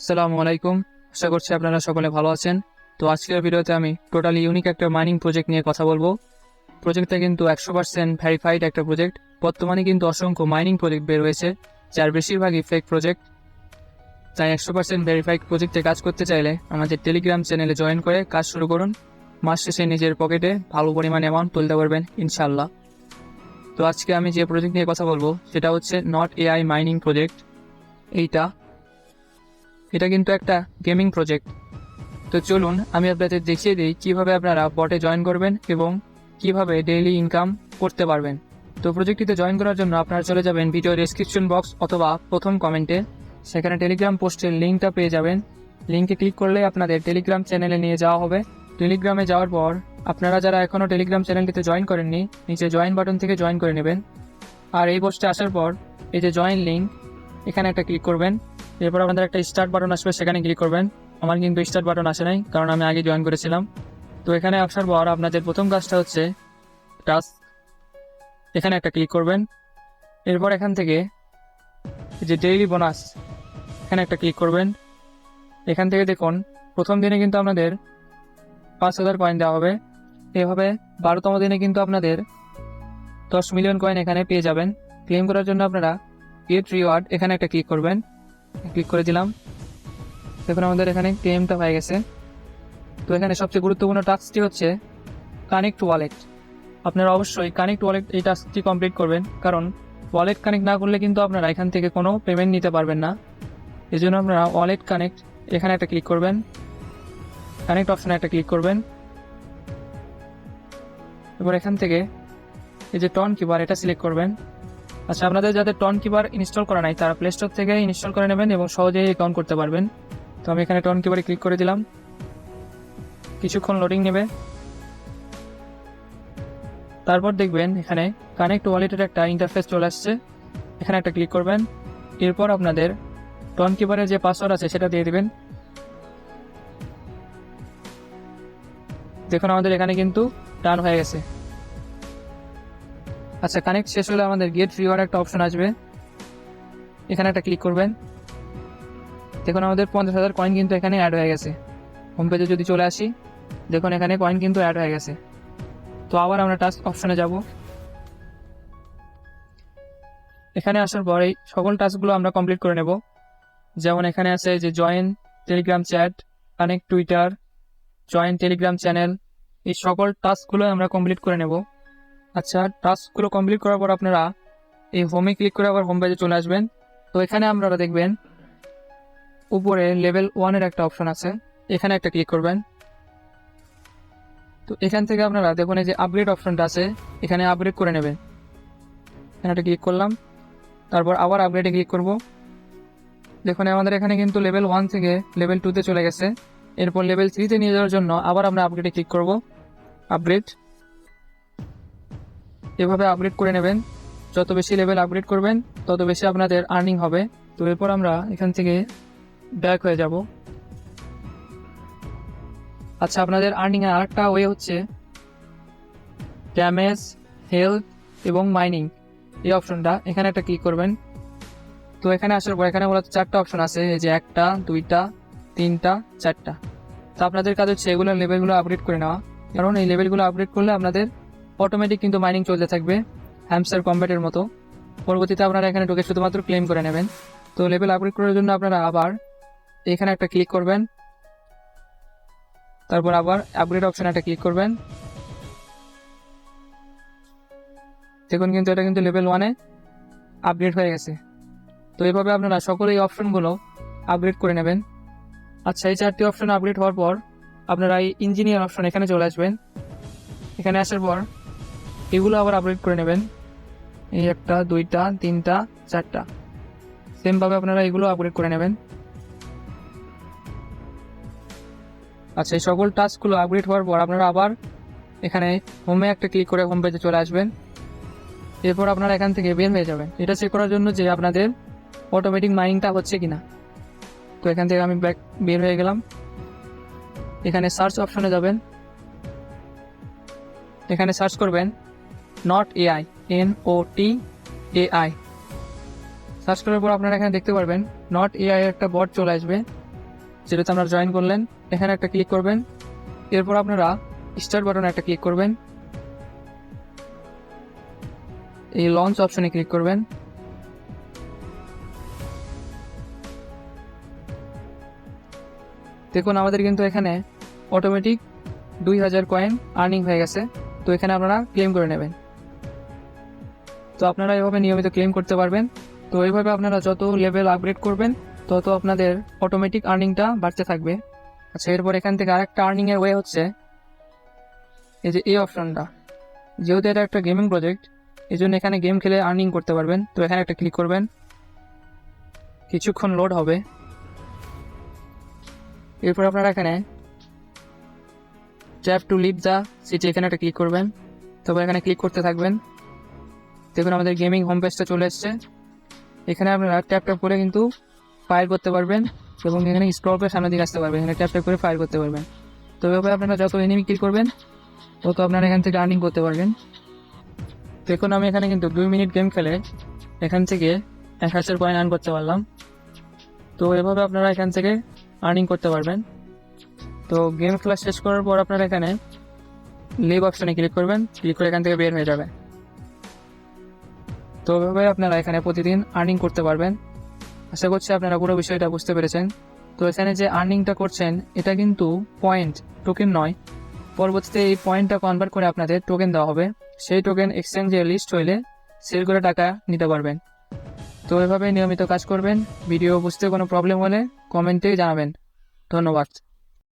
আসসালামু আলাইকুম। আশা করছি আপনারা সকলে ভালো আছেন। তো আজকের ভিডিওতে আমি টোটালি ইউনিক একটা মাইনিং প্রজেক্ট নিয়ে কথা বলব। প্রজেক্টটা কিন্তু একশো পার্সেন্ট ভ্যারিফাইড একটা প্রজেক্ট বর্তমানে কিন্তু অসংখ্য মাইনিং প্রজেক্ট বের হয়েছে, যার বেশিরভাগই ফেক প্রজেক্ট তাই একশো পার্সেন্ট ভেরিফাইড প্রজেক্টে কাজ করতে চাইলে আমাদের টেলিগ্রাম চ্যানেলে জয়েন করে কাজ শুরু করুন। মাস শেষে নিজের পকেটে ভালো পরিমাণ অ্যামাউন্ট তুলতে পারবেন ইনশাল্লাহ তো আজকে আমি যে প্রজেক্ট নিয়ে কথা বলব, সেটা হচ্ছে নট এআই মাইনিং প্রজেক্ট এইটা এটা কিন্তু একটা গেমিং প্রজেক্ট। তো চলুন, আমি আপনাদের দেখিয়ে দিই কীভাবে আপনারা বটে জয়েন করবেন এবং কীভাবে ডেইলি ইনকাম করতে পারবেন। তো প্রজেক্টটিতে জয়েন করার জন্য আপনারা চলে যাবেন ভিডিও ডেসক্রিপশন বক্স অথবা প্রথম কমেন্টে। সেখানে টেলিগ্রাম পোস্টের লিঙ্কটা পেয়ে যাবেন। লিঙ্কে ক্লিক করলে আপনাদের টেলিগ্রাম চ্যানেলে নিয়ে যাওয়া হবে। টেলিগ্রামে যাওয়ার পর আপনারা যারা এখনও টেলিগ্রাম চ্যানেলটিতে জয়েন করেননি, নিচে জয়েন বাটন থেকে জয়েন করে নেবেন। আর এই পোস্টে আসার পর এই যে জয়েন লিঙ্ক, এখানে একটা ক্লিক করবেন। এরপর আপনাদের একটা স্টার্ট বাটন আসবে, সেখানে ক্লিক করবেন। আমার কিন্তু স্টার্ট বাটন আসে নাই, কারণ আমি আগে জয়েন করেছিলাম। তো এখানে আসার পর আপনাদের প্রথম কাজটা হচ্ছে টাস্ক এখানে একটা ক্লিক করবেন। এরপর এখান থেকে যে ডেইলি বোনাস এখানে একটা ক্লিক করবেন। এখান থেকে দেখুন, প্রথম দিনে কিন্তু আপনাদের পাঁচ হাজার কয়েন দেওয়া হবে। এভাবে বারোতম দিনে কিন্তু আপনাদের দশ মিলিয়ন কয়েন এখানে পেয়ে যাবেন। ক্লেম করার জন্য আপনারা গেট রিওয়ার্ড এখানে একটা ক্লিক করবেন। ক্লিক করে দিলাম। দেখুন আমাদের এখানে ক্লেমটা হয়ে গেছে। তো এখানে সবচেয়ে গুরুত্বপূর্ণ টাস্কটি হচ্ছে কানেক্ট ওয়ালেট আপনারা অবশ্যই কানেক্ট ওয়ালেট এই টাস্কটি কমপ্লিট করবেন, কারণ ওয়ালেট কানেক্ট না করলে কিন্তু আপনারা এখান থেকে কোনো পেমেন্ট নিতে পারবেন না। এই জন্য আপনারা ওয়ালেট কানেক্ট এখানে একটা ক্লিক করবেন। কানেক্ট অপশানে একটা ক্লিক করবেন। এবার এখান থেকে এই যে টন কিপার এটা সিলেক্ট করবেন। আচ্ছা আপনাদের যাদের টন কিপার ইনস্টল করা নাই, তারা প্লে স্টোর থেকে ইনস্টল করে নেবেন এবং সহজেই অ্যাকাউন্ট করতে পারবেন। তো আমি এখানে টন কিপারে ক্লিক করে দিলাম। কিছুক্ষণ লোডিং নেবে। তারপর দেখবেন এখানে কানেক্ট ওয়ালেটের একটা ইন্টারফেস চলে আসছে। এখানে একটা ক্লিক করবেন। এরপর আপনাদের টন কিপারের যে পাসওয়ার্ড আছে, সেটা দিয়ে দিবেন। দেখুন, আমাদের এখানে কিন্তু ডান হয়ে গেছে। আচ্ছা কানেক্ট শেষ হলে আমাদের গেট রিওয়ার্ড একটা অপশন আসবে। এখানে একটা ক্লিক করবেন। দেখুন, আমাদের পঞ্চাশ হাজার কয়েন কিন্তু এখানে অ্যাড হয়ে গেছে। হোম পেজে যদি চলে আসি, দেখুন, এখানে কয়েন কিন্তু অ্যাড হয়ে গেছে। তো আবার আমরা টাস্ক অপশনে যাব। এখানে আসার পর সকল টাস্কগুলো আমরা কমপ্লিট করে নেব। যেমন এখানে আছে যে join Telegram chat connect Twitter join Telegram channel এই সকল টাস্কগুলো আমরা কমপ্লিট করে নেব। আচ্ছা টাস্কগুলো কমপ্লিট করার পর আপনারা এই হোমে ক্লিক করে আবার হোম পেজে চলে আসবেন। তো এখানে আপনারা দেখবেন, উপরে লেভেল ওয়ানের একটা অপশন আছে। এখানে একটা ক্লিক করবেন। তো এখান থেকে আপনারা দেখুন এই যে আপগ্রেড অপশনটা আছে, এখানে আপগ্রেড করে নেবেন। এখানে একটা ক্লিক করলাম। তারপর আবার আপগ্রেডে ক্লিক করব। দেখুন, আমাদের এখানে কিন্তু লেভেল ওয়ান থেকে লেভেল টুতে চলে গেছে। এরপর লেভেল থ্রিতে নিয়ে যাওয়ার জন্য আবার আমরা আপগ্রেডে ক্লিক করব। আপগ্রেড এভাবে আপগ্রেড করে নেবেন, যত বেশি লেভেল আপগ্রেড করবেন, তত বেশি আপনাদের আর্নিং হবে। তো এরপর আমরা এখান থেকে ব্যাক হয়ে যাব। আচ্ছা আপনাদের আর্নিং এর আরেকটা ওয়ে হচ্ছে ড্যামেজ হেলথ এবং মাইনিং এই অপশনটা এখানে একটা ক্লিক করবেন। তো এখানে আসার পর এখানে মূলত চারটা অপশন আছে, এই যে একটা, দুইটা, তিনটা, চারটা। তো আপনাদের কাজ হচ্ছে এগুলো লেভেলগুলো আপগ্রেড করে নেওয়া। কারণ এই লেভেলগুলো আপগ্রেড করলে আপনাদের অটোমেটিক কিন্তু মাইনিং চলতে থাকবে হ্যামস্টার কম্ব্যাটের মতো। পরবর্তীতে আপনারা এখানে ঢুকে শুধুমাত্র ক্লেম করে নেবেন। তো লেভেল আপগ্রেড করার জন্য আপনারা আবার এখানে একটা ক্লিক করবেন। তারপর আবার আপগ্রেড অপশনে একটা ক্লিক করবেন। দেখুন কিন্তু এটা কিন্তু লেভেল ওয়ানে আপগ্রেড হয়ে গেছে। তো এভাবে আপনারা সকল এই অপশনগুলো আপগ্রেড করে নেবেন। আচ্ছা এই চারটি অপশন আপগ্রেড হওয়ার পর আপনারা এই ইঞ্জিনিয়ার অপশন এখানে চলে আসবেন। এখানে আসার পর এগুলো আবার আপডেট করে নেবেন। এই একটা, দুইটা, তিনটা, চারটা। সেমভাবে আপনারা এগুলো আপগ্রেড করে নেবেন। আচ্ছা এই সকল টাস্কগুলো আপগ্রেড হওয়ার পর আপনারা আবার এখানে হোমে একটা ক্লিক করে হোম পেজে চলে আসবেন। এরপর আপনারা এখান থেকে বের হয়ে যাবেন। এটা চেক করার জন্য যে আপনাদের অটোমেটিক মাইনিংটা হচ্ছে কিনা। তো এখান থেকে আমি ব্যাক বের হয়ে গেলাম। এখানে সার্চ অপশনে যাবেন। এখানে সার্চ করবেন। Not AI N O T AI search করার পর আপনারা এখানে দেখতে পারবেন নট এআই একটা বট চলে আসবে। যেটাতে আপনারা জয়েন করলেন, এখানে একটা ক্লিক করবেন। এরপর আপনারা স্টার্ট বাটনে একটা ক্লিক করবেন। এই লঞ্চ অপশনে ক্লিক করবেন। দেখুন, আমাদের কিন্তু এখানে অটোমেটিক দুই হাজার কয়েন আর্নিং হয়ে গেছে। তো এখানে আপনারা ক্লেম করে নেবেন। তো আপনারা এভাবে নিয়মিত ক্লেম করতে পারবেন। তো এইভাবে আপনারা যত লেভেল আপগ্রেড করবেন, তত আপনাদের অটোমেটিক আর্নিংটা বাড়তে থাকবে। আচ্ছা এরপর এখান থেকে আরেকটা আর্নিংয়ের ওয়ে হচ্ছে, এই যে এই অপশনটা যেহেতু এটা একটা গেমিং প্রজেক্ট এই জন্য এখানে গেম খেলে আর্নিং করতে পারবেন। তো এখানে একটা ক্লিক করবেন। কিছুক্ষণ লোড হবে। এরপর আপনারা এখানে tap to leave the city এখানে একটা ক্লিক করবেন। তারপর এখানে ক্লিক করতে থাকবেন। দেখুন আমাদের গেমিং হোম পেজটা চলে এসছে। এখানে আপনারা ট্যাপ ট্যাপ করে কিন্তু ফায়ার করতে পারবেন এবং এখানে স্ক্রল করে সামনের দিকে আসতে পারবেন। এখানে ট্যাপ ট্যাপ করে ফায়ার করতে পারবেন। তো এভাবে আপনারা যত এনিমি কিল করবেন, তত আপনারা এখান থেকে আর্নিং করতে পারবেন। দেখুন আমি এখানে কিন্তু দুই মিনিট গেম খেলে এখান থেকে এক হাজার কয়েন আর্ন করতে পারলাম। তো এভাবে আপনারা এখান থেকে আর্নিং করতে পারবেন। তো গেম খেলা শেষ করার পর আপনারা এখানে লিভ অপশনে ক্লিক করবেন। ক্লিক করে এখান থেকে বের হয়ে যাবে। তো এভাবে আপনারা এখানে প্রতিদিন আর্নিং করতে পারবেন। আশা করছি আপনারা পুরো বিষয়টা বুঝতে পেরেছেন। তো এখানে যে আর্নিংটা করছেন, এটা কিন্তু পয়েন্ট টোকেন নয়। পরবর্তীতে এই পয়েন্টটা কনভার্ট করে আপনাদের টোকেন দেওয়া হবে। সেই টোকেন এক্সচেঞ্জে লিস্ট হইলে সেল করে টাকা নিতে পারবেন। তো এভাবে নিয়মিত কাজ করবেন। ভিডিও বুঝতে কোনো প্রবলেম হলে কমেন্টে জানাবেন। ধন্যবাদ।